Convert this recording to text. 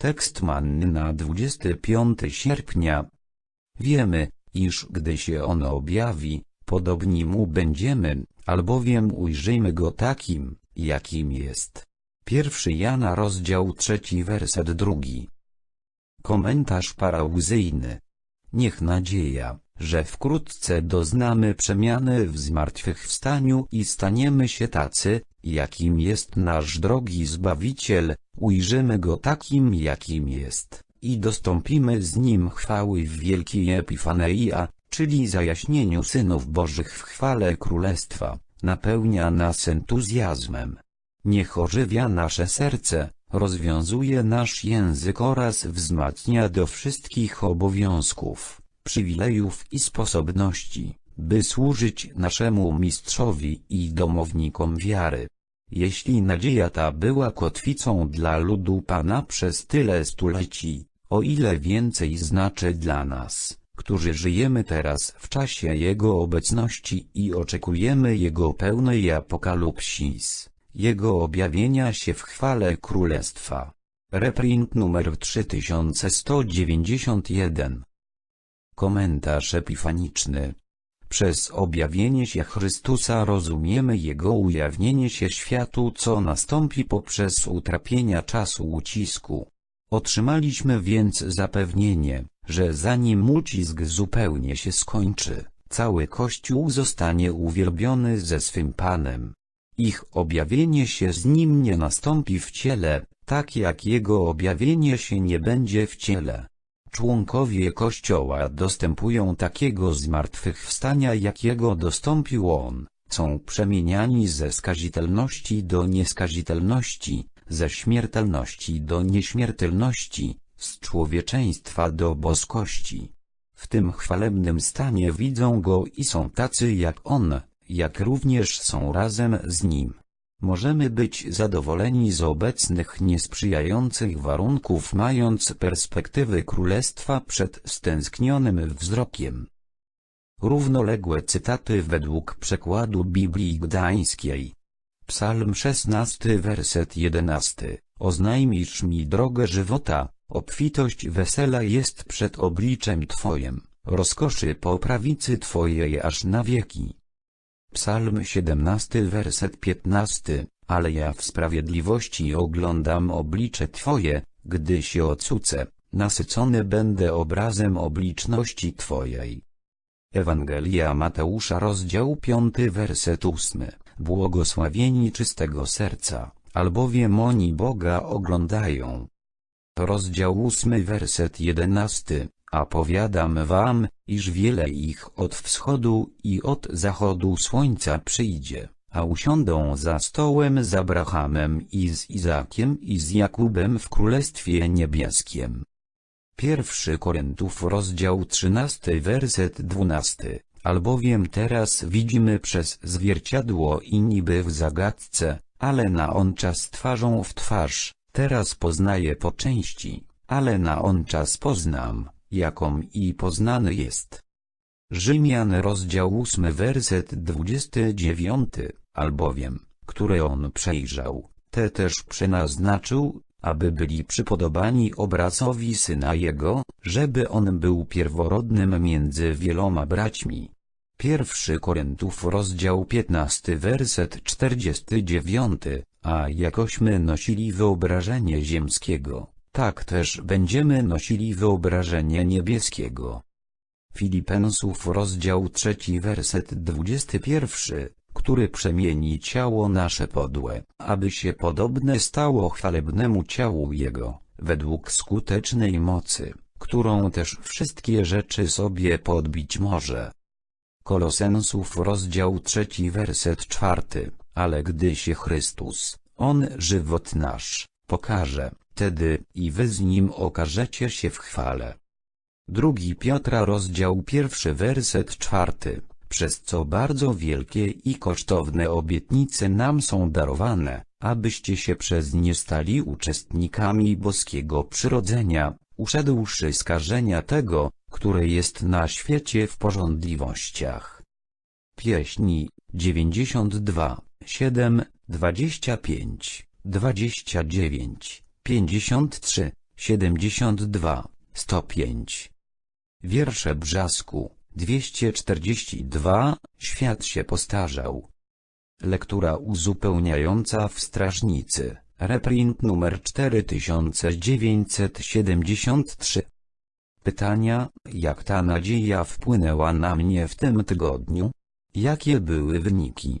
Tekst manny na 25 sierpnia. Wiemy, iż gdy się on objawi, podobni mu będziemy, albowiem ujrzyjmy go takim, jakim jest. Pierwszy Jana rozdział trzeci werset drugi. Komentarz parauzyjny. Niech nadzieja, że wkrótce doznamy przemiany w zmartwychwstaniu i staniemy się tacy, jakim jest nasz drogi Zbawiciel, ujrzymy Go takim jakim jest, i dostąpimy z Nim chwały w wielkiej Epifaneia, czyli zajaśnieniu synów Bożych w chwale Królestwa, napełnia nas entuzjazmem. Niech ożywia nasze serce, rozwiązuje nasz język oraz wzmacnia do wszystkich obowiązków, przywilejów i sposobności, by służyć naszemu mistrzowi i domownikom wiary. Jeśli nadzieja ta była kotwicą dla ludu Pana przez tyle stuleci, o ile więcej znaczy dla nas, którzy żyjemy teraz w czasie Jego obecności i oczekujemy Jego pełnej apokalipsis, Jego objawienia się w chwale Królestwa. Reprint numer 3191 Komentarz epifaniczny Przez objawienie się Chrystusa rozumiemy Jego ujawnienie się światu co nastąpi poprzez utrapienia czasu ucisku. Otrzymaliśmy więc zapewnienie, że zanim ucisk zupełnie się skończy, cały Kościół zostanie uwielbiony ze swym Panem. Ich objawienie się z Nim nie nastąpi w ciele, tak jak Jego objawienie się nie będzie w ciele. Członkowie Kościoła dostępują takiego zmartwychwstania jakiego dostąpił On, są przemieniani ze skazitelności do nieskazitelności, ze śmiertelności do nieśmiertelności, z człowieczeństwa do boskości. W tym chwalebnym stanie widzą Go i są tacy jak On, jak również są razem z Nim. Możemy być zadowoleni z obecnych niesprzyjających warunków mając perspektywy królestwa przed stęsknionym wzrokiem. Równoległe cytaty według przekładu Biblii Gdańskiej. Psalm 16 werset 11 Oznajmisz mi drogę żywota, obfitość wesela jest przed obliczem Twojem, rozkoszy po prawicy Twojej aż na wieki. Psalm 17 werset 15 Ale ja w sprawiedliwości oglądam oblicze Twoje, gdy się ocucę, nasycony będę obrazem obliczności Twojej. Ewangelia Mateusza rozdział 5 werset 8 Błogosławieni czystego serca, albowiem oni Boga oglądają. Rozdział 8 werset 11 a powiadam wam, iż wiele ich od wschodu i od zachodu słońca przyjdzie, a usiądą za stołem z Abrahamem i z Izakiem i z Jakubem w Królestwie Niebieskim. Pierwszy Koryntów rozdział 13 werset 12 Albowiem teraz widzimy przez zwierciadło i niby w zagadce, ale na on czas twarzą w twarz, teraz poznaję po części, ale na on czas poznam, jaką i poznany jest. Rzymian rozdział 8 werset 29, albowiem, które on przejrzał, te też przenaznaczył, aby byli przypodobani obrazowi Syna Jego, żeby On był pierworodnym między wieloma braćmi. Pierwszy Koryntów rozdział 15 werset 49, a jakośmy nosili wyobrażenie ziemskiego, tak też będziemy nosili wyobrażenie niebieskiego. Filipensów rozdział 3 werset 21, który przemieni ciało nasze podłe, aby się podobne stało chwalebnemu ciału Jego, według skutecznej mocy, którą też wszystkie rzeczy sobie podbić może. Kolosensów rozdział 3 werset 4, ale gdy się Chrystus, On żywot nasz, pokaże, wtedy i wy z Nim okażecie się w chwale. Drugi Piotra rozdział pierwszy werset czwarty, przez co bardzo wielkie i kosztowne obietnice nam są darowane, abyście się przez nie stali uczestnikami boskiego przyrodzenia, uszedłszy skażenia tego, które jest na świecie w porządliwościach. Pieśni 92, 7, 25, 29 53, 72, 105. Wiersze Brzasku, 242, Świat się postarzał. Lektura uzupełniająca w Strażnicy, reprint numer 4973. Pytania, jak ta nadzieja wpłynęła na mnie w tym tygodniu? Jakie były wyniki?